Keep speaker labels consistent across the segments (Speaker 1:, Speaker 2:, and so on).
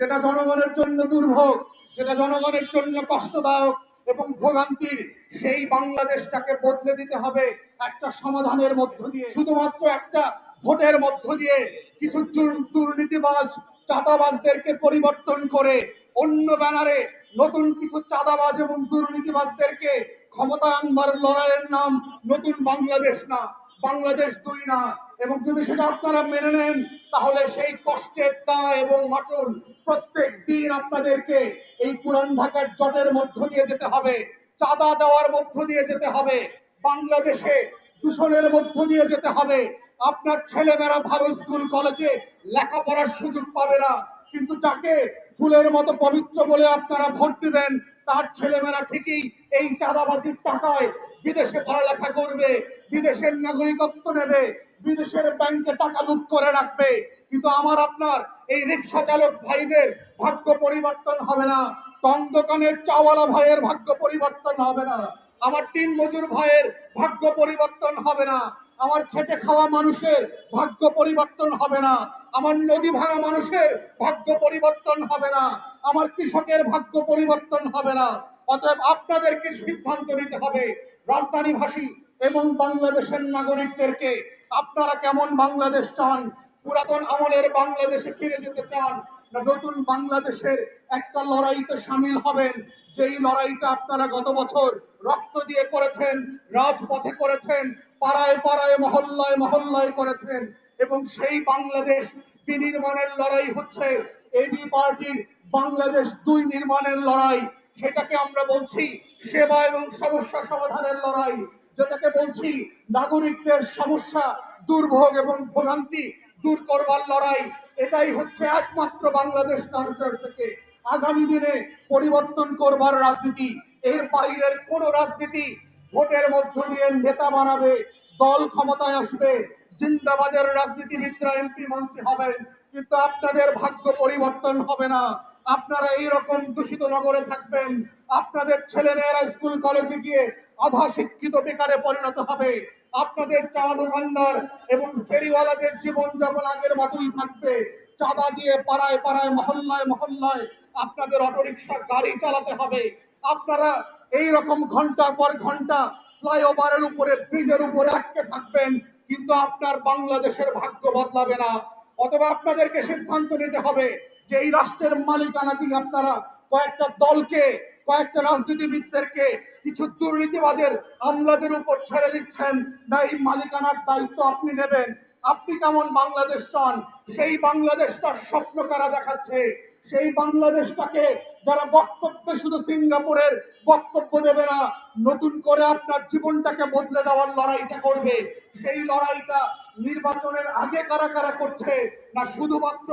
Speaker 1: যেটা জনগণের জন্য দুর্ভোগ, যেটা জনগণের জন্য কষ্টদায়ক এবং ভোগান্তির, সেই বাংলাদেশটাকে বদলে দিতে হবে একটা সমাধানের মধ্য দিয়ে। শুধুমাত্র একটা ভোটের মধ্য দিয়ে কিছু দুর- দুর্নীতিবাজ, চাঁদাবাজদেরকে পরিবর্তন করে অন্য ব্যানারে নতুন কিছু চাঁদাবাজ এবং দুর্নীতিবাজদেরকে ক্ষমতা আনবার লড়াইয়ের নাম নতুন বাংলাদেশ না, বাংলাদেশ দুই না। এবং যদি সেটা আপনারা মেনে নেন, তাহলে সেই কষ্টের দায় এবং মাসুল প্রত্যেক দিন আপনাদেরকে এই পুরান ঢাকার জটের মধ্য দিয়ে যেতে হবে, চাঁদা দেওয়ার মধ্য দিয়ে যেতে হবে, বাংলাদেশে দূষণের মধ্য দিয়ে যেতে হবে। আপনার ছেলেমেয়েরা ভালো স্কুল কলেজে লেখাপড়ার সুযোগ পাবে না, কিন্তু যাকে ফুলের মতো পবিত্র বলে আপনারা ভোট দিবেন তার ছেলেমেয়েরা ঠিকই এই চাঁদাবাজির টাকায় বিদেশে পড়ালেখা করবে, বিদেশের নাগরিকত্ব নেবে, বিদেশের ব্যাংকে টাকা লুট করে রাখবে। কিন্তু আমার, আপনার এই রিক্সা চালক ভাইদের ভাগ্য পরিবর্তন হবে না। টং দোকানের চাওয়ালা ভাইয়ের ভাগ্য পরিবর্তন হবে না। আমার তিন মজুর ভাইয়ের ভাগ্য পরিবর্তন হবে না। আমার খেটে খাওয়া মানুষের ভাগ্য পরিবর্তন হবে না। আমার নদী ভাঙা মানুষের ভাগ্য পরিবর্তন হবে না। আমার কৃষকের ভাগ্য পরিবর্তন হবে না। অতএব আপনাদেরকে সিদ্ধান্ত নিতে হবে রাজধানীভাষী এবং বাংলাদেশের নাগরিকদেরকে। আপনারা কেমন বাংলাদেশ চান? পুরাতন আমলের বাংলাদেশে ফিরে যেতে চান? নতুন বাংলাদেশের একটা লড়াইতে সামিল হবেন। যেই লড়াইটা আপনারা গত বছর রক্ত দিয়ে করেছেন, রাজপথে করেছেন, পাড়ায় পাড়ায়, মহল্লায় মহল্লায় করেছেন, এবং সেই বাংলাদেশ বিনির্মাণের লড়াই হচ্ছে। এবি পার্টির বাংলাদেশ দুই নির্মাণের লড়াই, সেটাকে আমরা বলছি সেবা এবং সমস্যা সমাধানের লড়াই, যেটাকে বলছি নাগরিকদের সমস্যা, দুর্ভোগ এবং ভোগান্তি দূর করবার লড়াই, এটাই হচ্ছে একমাত্র বাংলাদেশ কালচার থেকে। আগামী দিনে পরিবর্তন করবার রাজনীতি, এর বাইরের কোন রাজনীতি ভোটের মধ্য দিয়ে নেতা বানাবে, দল ক্ষমতায় আসবে, জিন্দাবাদের রাজনীতিবিদরা এমপি মন্ত্রী হবেন, কিন্তু আপনাদের ভাগ্য পরিবর্তন হবে না। আপনারা এইরকম দূষিত নগরে থাকবেন, আপনাদের ছেলেমেয়েরা স্কুল, কলেজে গিয়ে আধা শিক্ষিত বেকারে পরিণত হবে। আপনাদের চা দোকানদার এবং ফেরিওয়ালাদের জীবন যেমন আগের মতোই থাকবে। চাঁদা দিয়ে পাড়ায় পাড়ায়, মহল্লায় মহল্লায় আপনাদের অটোরিকশা গাড়ি চালাতে হবে। আপনারা এই রকম ঘণ্টার পর ঘণ্টা ফ্লাইওভারের উপরে, ব্রিজের উপরে আটকে থাকবেন, কিন্তু আপনার বাংলাদেশের ভাগ্য বদলাবে না। অথবা আপনাদেরকে সিদ্ধান্ত নিতে হবে যে এই রাষ্ট্রের মালিকানা কি আপনারা কয়েকটা দলকে, কয়েকটা রাজনীতিবিদদেরকে, কিছু দুর্নীতিবাজের আমলাদের উপর ছেড়ে দিচ্ছেন না এই মালিকানার দায়িত্ব আপনি নেবেন। আপনি কেমন বাংলাদেশ চান? সেই বাংলাদেশটার স্বপ্ন কারা দেখাচ্ছে? সেই বাংলাদেশটাকে যারা বক্তব্যে শুধু সিঙ্গাপুরের বক্তব্য দেবে না, নতুন করে আপনার জীবনটাকে বদলে দেওয়ার লড়াইটা করবে। সেই লড়াইটা নির্বাচনের আগে কারা কারা করছে, না শুধুমাত্র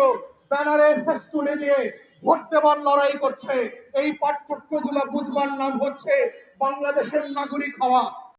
Speaker 1: ব্যানারে তুলে দিয়ে ভোট দেওয়ার লড়াই করছে। এই পার্থক্য পার্থক্যগুলো বুঝবার নাম হচ্ছে বাংলাদেশের নাগরিক হওয়া।